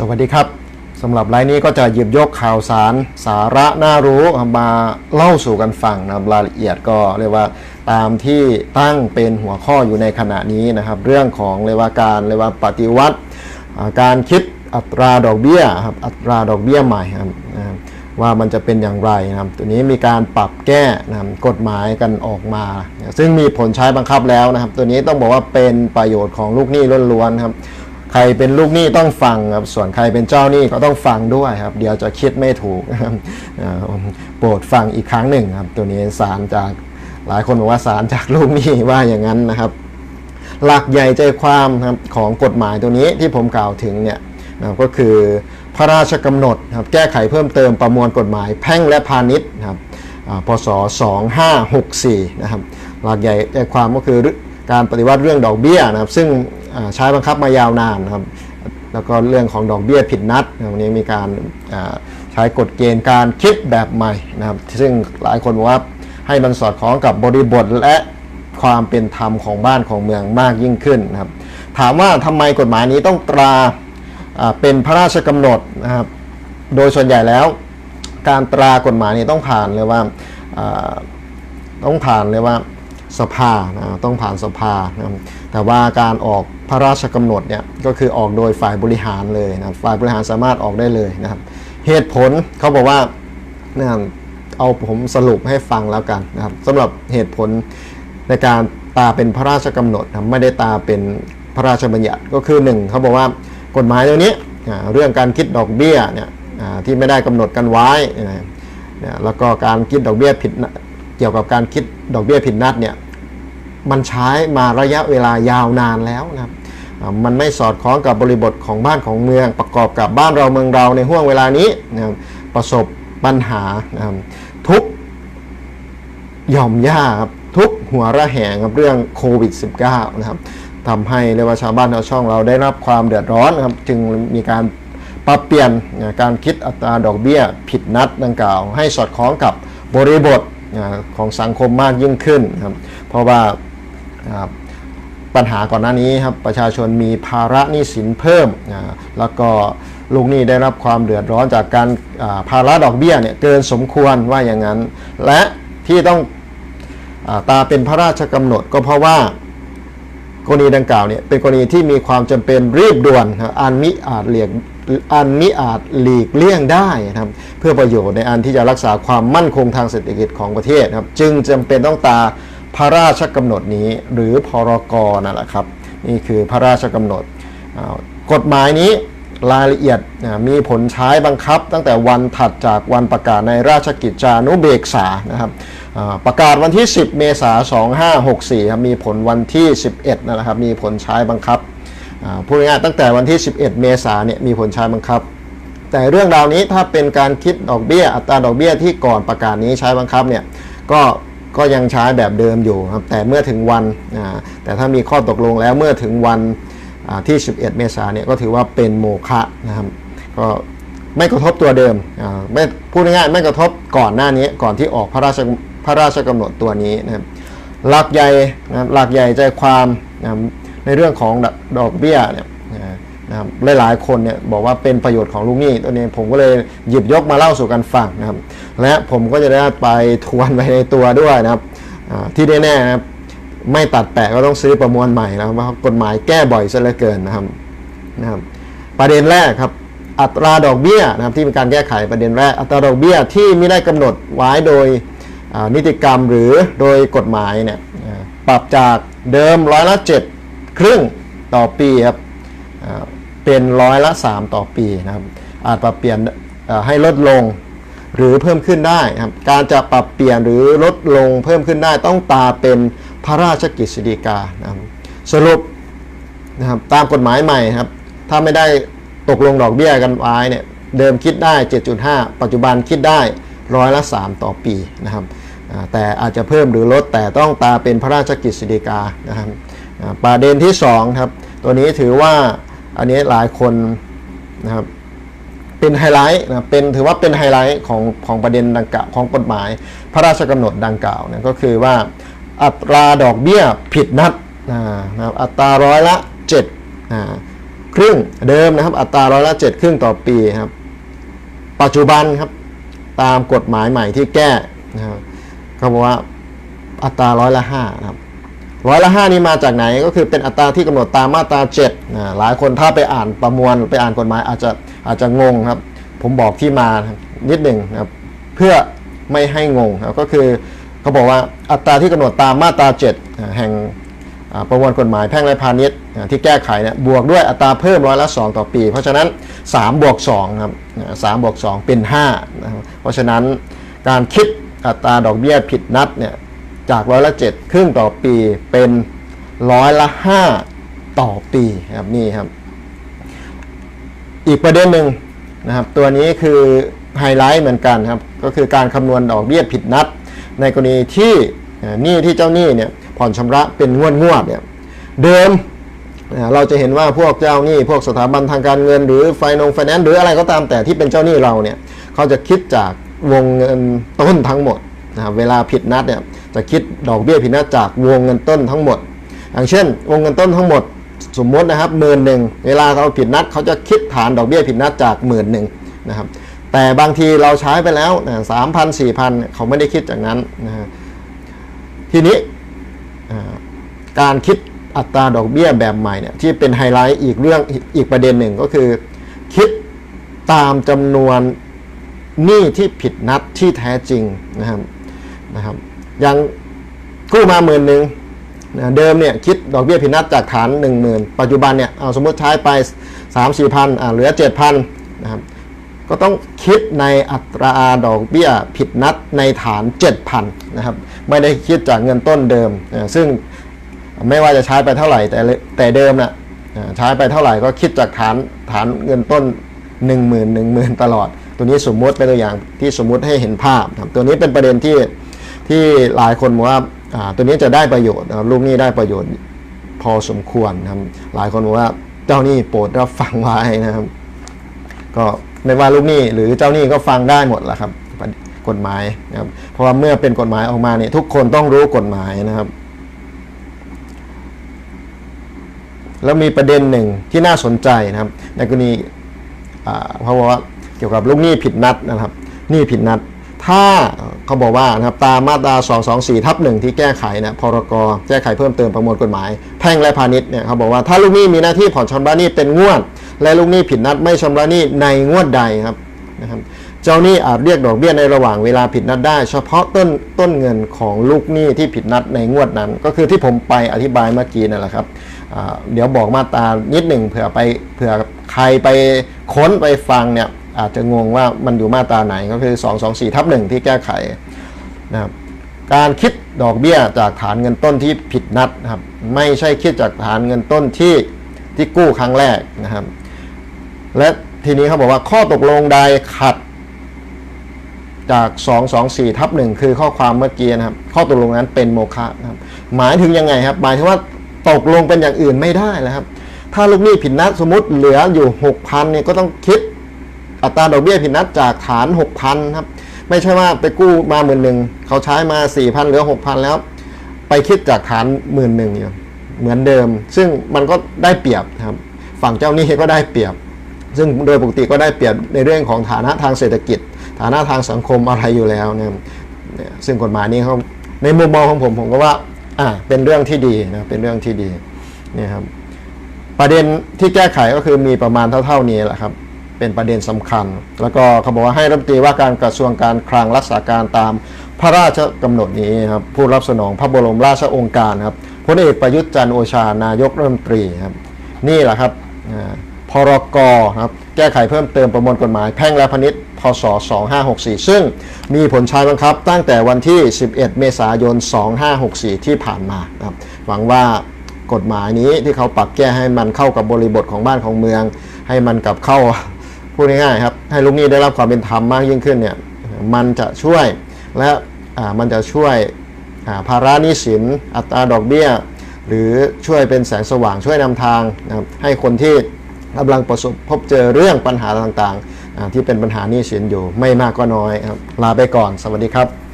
สวัสดีครับสำหรับไลน์นี้ก็จะหยิบยกข่าวสารสาระน่ารู้มาเล่าสู่กันฟังนะครับรายละเอียดก็เรียกว่าตามที่ตั้งเป็นหัวข้ออยู่ในขณะนี้นะครับ เรื่องของเรียกว่าการเรียกว่าปฏิวัติ การคิดอัตราดอกเบี้ยครับอัตราดอกเบี้ยใหม่ครับว่ามันจะเป็นอย่างไรนะครับ ตัวนี้มีการปรับแก้นะครับกฎหมายกันออกมา ซึ่งมีผลใช้บังคับแล้วนะครับ ตัวนี้ต้องบอกว่าเป็นประโยชน์ของลูกหนี้ล้วนๆครับ รเป็นลูกหนี้ต้องฟังครับ ส่วนใครเป็นเจ้าหนี้ก็ต้องฟังด้วยครับ เดี๋ยวจะคิดไม่ถูกโปรดฟังอีกครั้งหนึ่งครับ ตัวนี้สารจากหลายคนบอกว่าสารจากลูกหนี้ว่าอย่างนั้นนะครับ หลักใหญ่ใจความครับของกฎหมายตัวนี้ที่ผมกล่าวถึงเนี่ยนะครับก็คือพระราชกำหนดครับแก้ไขเพิ่มเติมประมวลกฎหมายแพ่งและพาณิชย์ครับอ่าพศ 2564 นะครับ หลักใหญ่ใจความก็คือการปฏิวัติเรื่องดอกเบี้ยนะครับ ซึ่ง ใช้บังคับมายาวนานนะครับแล้วก็เรื่องของดอกเบี้ยผิดนัดวันนี้มีการใช้กฎเกณฑ์การคิดแบบใหม่นะครับซึ่งหลายคนบอกว่าให้มันสอดคล้องกับบริบทและความเป็นธรรมของบ้านของเมืองมากยิ่งขึ้นนะครับถามว่าทำไมกฎหมายนี้ต้องตราเป็นพระราชกำหนดนะครับโดยส่วนใหญ่แล้วการตรากฎหมายนี้ต้องผ่านเลยว่าอ่าต้องผ่านเลยว่าสภานะต้องผ่านสภานะครับ แต่ว่าการออกพระราชกำหนดเนี่ยก็คือออกโดยฝ่ายบริหารเลยนะฝ่ายบริหารสามารถออกได้เลยนะครับ เหตุผลเขาบอกว่านะครับเอาผมสรุปให้ฟังแล้วกันนะครับสำหรับเหตุผลในการตาเป็นพระราชกำหนดนะไม่ได้ตาเป็นพระราชบัญญัติก็คือหนึ่งเขาบอกว่ากฎหมายตัวนี้เรื่องการคิดดอกเบี้ยเนี่ยที่ไม่ได้กำหนดกันไว้แล้วก็การคิดดอกเบี้ยผิดเกี่ยวกับการคิดดอกเบี้ยผิดนัดเนี่ย มันใช้มาระยะเวลายาวนานแล้วนะครับมันไม่สอดคล้องกับบริบทของบ้านของเมืองประกอบกับบ้านเราเมืองเราในห่วงเวลานี้นะครับประสบปัญหาทุกย่อมยาครับทุกหัวระแหงครับเรื่องโควิด -19 นะครับทำให้เรียกว่าชาวบ้านชาวช่องเราได้รับความเดือดร้อนนะครับจึงมีการปรับเปลี่ยนนะการคิดอัตราดอกเบี้ยผิดนัดดังกล่าว ให้สอดคล้องกับบริบทของสังคมมากยิ่งขึ้นครับเพราะว่า อ่าปัญหาก่อนหน้านี้ครับประชาชนมีภาระหนี้สินเพิ่มนะแล้วก็ลูกหนี้ได้รับความเดือดร้อนจากการภาระดอกเบี้ยเนี่ยเกินสมควรว่าอย่างนั้น และที่ต้องอตาเป็นพระราชกำหนดก็เพราะว่ากรณีดังกล่าวเนี่ยเป็นกรณีที่มีความจำเป็นรีบด่วนครับอันมิอาจเลียกอันมิอาจหลีกเลี่ยงได้นะครับเพื่อประโยชน์ในอันที่จะรักษาความมั่นคงทางเศรษฐกิจของประเทศครับจึงจำเป็นต้องตา พระราชกำหนดนี้หรือพรกนั่นแหละครับ นี่คือพระราชกำหนด กฎหมายนี้รายละเอียดมีผลใช้บังคับ ตั้งแต่วันถัดจากวันประกาศในราชกิจจานุเบกษานะครับประกาศวันที่ 10 เมษายน 2564ครับมีผลวันที่ 11นะครับมีผลใช้บังคับพูดง่ายๆตั้งแต่วันที่ 11 เมษายนเนี่ยมีผลใช้บังคับ แต่เรื่องราวนี้ถ้าเป็นการคิดดอกเบี้ยอัตราดอกเบี้ยที่ก่อนประกาศนี้ใช้บังคับเนี่ยก็ ก็ยังใช้แบบเดิมอยู่ครับแต่เมื่อถึงวันแต่ถ้ามีข้อตกลงแล้วเมื่อถึงวันอ่าที่ 11 เมษายนเนี่ยก็ถือว่าเป็นโมฆะนะครับก็ไม่กระทบตัวเดิมไม่พูดง่ายๆไม่กระทบก่อนหน้านี้ก่อนที่ออกพระราชพระราชกำหนดตัวนี้นะครับหลักใหญ่นะหลักใหญ่ใจความนะในเรื่องของดอกเบี้ยเนี่ย นะครับหลายๆคนเนี่ยบอกว่าเป็นประโยชน์ของลูกหนี้ตัวนี้ผมก็เลยหยิบยกมาเล่าสู่กันฟังนะครับและผมก็จะได้ไปทวนไปในตัวด้วยนะครับที่แน่ๆนะครับไม่ตัดแปะก็ต้องซื้อประมวลใหม่นะครับเพราะกฎหมายแก้บ่อยซะเหลือเกินนะครับนะครับ ประเด็นแรกครับอัตราดอกเบี้ยนะครับที่มีการแก้ไขประเด็นแรกอัตราดอกเบี้ยที่ไม่ได้กำหนดไว้โดยนิติกรรมหรือโดยกฎหมายเนี่ยปรับจากเดิมร้อยละเจ็ดครึ่งต่อปีครับ เป็นร้อยละ 3 ต่อปีนะครับ อาจปรับเปลี่ยนให้ลดลงหรือเพิ่มขึ้นได้นะครับ การจะปรับเปลี่ยนหรือลดลงเพิ่มขึ้นได้ต้องตาเป็นพระราชกฤษฎีกานะครับสรุปนะครับตามกฎหมายใหม่ครับ ถ้าไม่ได้ตกลงดอกเบี้ยกันไว้เนี่ยเดิมคิดได้ 7.5 ปัจจุบันคิดได้ร้อยละ 3 ต่อปีนะครับ แต่อาจจะเพิ่มหรือลดแต่ต้องตาเป็นพระราชกฤษฎีกานะครับประเด็นที่2ครับตัวนี้ถือว่า อันนี้หลายคนนะครับเป็นไฮไลท์นะเป็นถือว่าเป็นไฮไลท์ของของประเด็นดังกล่าวของกฎหมาย พระราชกำหนดดังกล่าวนะก็คือว่าอัตราดอกเบี้ยผิดนัดนะครับอัตราร้อยละ7อ่าครึ่งเดิมนะครับอัตราร้อยละเจ็ดครึ่งต่อปีครับปัจจุบันครับตามกฎหมายใหม่ที่แก้นะครับเขาบอกว่าอัตราร้อยละห้าครับ ร้อยละห้านี่มาจากไหนก็คือเป็นอัตราที่กำหนดตามมาตราเจ็ดนะหลายคนถ้าไปอ่านประมวลไปอ่านกฎหมายอาจจะอาจจะงงครับ ผมบอกที่มานิดหนึ่งนะครับเพื่อไม่ให้งงครับก็คือเขาบอกว่าอัตราที่กำหนดตามมาตราเจ็ดแห่งประมวลกฎหมายแพ่งและพาณิชย์ที่แก้ไขเนี่ยบวกด้วยอัตราเพิ่มร้อยละ2ต่อปี เพราะฉะนั้น3บวก2ครับสามบวก2เป็น5นะครับเพราะฉะนั้นการคิดอัตราดอกเบี้ยผิดนัดเนี่ย จากร้อยละ 7 ครึ่งต่อปีเป็นร้อยละ 5 ต่อปีครับนี่ครับ อีกประเด็นหนึ่งนะครับ ตัวนี้คือไฮไลท์เหมือนกันครับ ก็คือการคำนวณดอกเบี้ยผิดนัด ในกรณีที่หนี้ที่เจ้าหนี้เนี่ยผ่อนชำระเป็นงวดงวดเนี่ยเดิมเราจะเห็นว่าพวกเจ้าหนี้พวกสถาบันทางการเงิน หรือไฟนองไฟแนนซ์หรืออะไรก็ตามแต่ที่เป็นเจ้าหนี้เราเนี่ยเขาจะคิดจากวงเงินต้นทั้งหมดนะครับเวลาผิดนัดเนี่ย จะคิดดอกเบี้ยผิดนัดจากวงเงินต้นทั้งหมด อย่างเช่น วงเงินต้นทั้งหมด สมมตินะครับหมื่นหนึ่งเวลาเราผิดนัดเขาจะคิดฐานดอกเบี้ยผิดนัดจากหมื่นหนึ่งนะครับแต่บางทีเราใช้ไปแล้วสามพันสี่พันเขาไม่ได้คิดจากนั้นนะฮะทีนี้การคิดอัตราดอกเบี้ยแบบใหม่เนี่ยที่เป็นไฮไลท์อีกเรื่องอีกประเด็นหนึ่งก็คือ คิดตามจำนวนหนี้ที่ผิดนัดที่แท้จริงนะครับนะครับ อย่างกู้มาหมื่นหนึ่งเดิมเนี่ยคิดดอกเบี้ยผิดนัดจากฐาน 10,000 ปัจจุบันเนี่ยเอาสมมติใช้ไป 3 4พันเหลือ 7,000นะครับก็ต้องคิดในอัตราดอกเบี้ยผิดนัดในฐาน 7,000นะครับไม่ได้คิดจากเงินต้นเดิม ซึ่งไม่ว่าจะใช้ไปเท่าไหร่แต่แต่เดิมน่ะอ่าใช้ไปเท่าไหร่ก็คิดจากฐานฐานเงินต้น 1 0,000 1 0,000 ตลอด ตัวนี้สมมุติเป็นตัวอย่างที่สมมุติให้เห็นภาพ ตัวนี้เป็นประเด็นที่ ที่หลายคนบอกว่าตัวนี้จะได้ประโยชน์นะครับลูกนี้ได้ประโยชน์พอสมควรนะครับหลายคนบอกว่าเจ้านี้โปรดรับฟังไว้นะครับ ก็ไม่ว่าลูกนี้หรือเจ้านี้ก็ฟังได้หมดแหละครับกฎหมายนะครับเพราะว่าเมื่อเป็นกฎหมายออกมาเนี่ยทุกคนต้องรู้กฎหมายนะครับ แล้วมีประเด็นหนึ่งที่น่าสนใจนะครับในกรณีอ่าเพราะว่าเกี่ยวกับลูกหนี้ผิดนัดนะครับหนี้ผิดนัด ถ้าเขาบอกว่านะครับตามมาตรา 224 ทับหนึ่งที่แก้ไขนะพรกรแก้ไขเพิ่มเติมประมวลกฎหมาย แพ่งและพาณิชย์เนี่ยเขาบอกว่าถ้าลูกหนี้มีหน้าที่ผ่อนชำระหนี้เป็นงวด และลูกหนี้ผิดนัดไม่ชำระหนี้ในงวดใดครับนะครับเจ้าหนี้อาจเรียกดอกเบี้ยในระหว่างเวลาผิดนัดได้ เฉพาะต้นต้นเงินของลูกหนี้ที่ผิดนัดในงวดนั้น ก็คือที่ผมไปอธิบายเมื่อกี้นั่นแหละครับเดี๋ยวบอกมาตรานิดหนึ่งเผื่อไปเผื่อใครไปค้นไปฟังเนี่ย อาจจะงงว่ามันอยู่มาตราไหนก็คือ 224ทับหนึ่งที่แก้ไขนะครับการคิดดอกเบี้ยจากฐานเงินต้นที่ผิดนัดนะครับไม่ใช่คิดจากฐานเงินต้นที่ที่กู้ครั้งแรกนะครับ และทีนี้เขาบอกว่าข้อตกลงใดขัดจาก 224ทับหนึ่งคือข้อความเมื่อกี้นะครับ ข้อตกลงนั้นเป็นโมฆะนะครับ หมายถึงยังไงครับ หมายถึงว่าตกลงเป็นอย่างอื่นไม่ได้แล้วครับ ถ้าลูกหนี้ผิดนัดสมมติเหลืออยู่ 6,000เนี่ยก็ต้องคิด อัตราดอกเบี้ยผิดนัดจากฐาน 6,000ครับไม่ใช่ว่าไปกู้มาหมื่นหนึ่งเขาใช้มา 4,000เหลือ 6,000 แล้ว ไปคิดจากฐานหมื่นหนึ่งอยู่เหมือนเดิม ซึ่งมันก็ได้เปรียบครับฝั่งเจ้าหนี้ก็ได้เปรียบ ซึ่งโดยปกติก็ได้เปรียบในเรื่องของฐานะทางเศรษฐกิจ ฐานะทางสังคมอะไรอยู่แล้วเนี่ยซึ่งกฎหมายนี้เขาในมุมมองของผมผมก็ว่าอ่าเป็นเรื่องที่ดีนะเป็นเรื่องที่ดีนี่ครับประเด็นที่แก้ไขก็คือมีประมาณเท่า ๆนี้แหละครับ เป็นประเด็นสำคัญ แล้วก็เขาบอกว่าให้รัฐมนตรีว่าการกระทรวงการคลังรักษาการตามพระราชกำหนดนี้ครับผู้รับสนองพระบรมราชองค์การครับพลเอกประยุทธ์จันโอชานายกรัฐมนตรีครับนี่แหละครับพรกครับแก้ไขเพิ่มเติมประมวลกฎหมายแพ่งและพาณิชย์พศ 2564 ซึ่งมีผลใช้บังคับตั้งแต่วันที่ 11 เมษายน 2564 ที่ผ่านมาครับหวังว่ากฎหมายนี้ที่เขาปรับแก้ให้มันเข้ากับบริบทของบ้านของเมือง ให้มันกลับเข้า พูดง่ายๆครับให้ลูกหนี้ได้รับความเป็นธรรมมากยิ่งขึ้นเนี่ยมันจะช่วยและอ่ามันจะช่วยอ่าภาระหนี้สินอัตราดอกเบี้ย หรือช่วยเป็นแสงสว่างช่วยนำทางนะครับให้คนที่กำลังประสบพบเจอเรื่องปัญหาต่างๆอ่าที่เป็นปัญหาหนี้สินอยู่ไม่มากก็น้อยครับลาไปก่อน สวัสดีครับ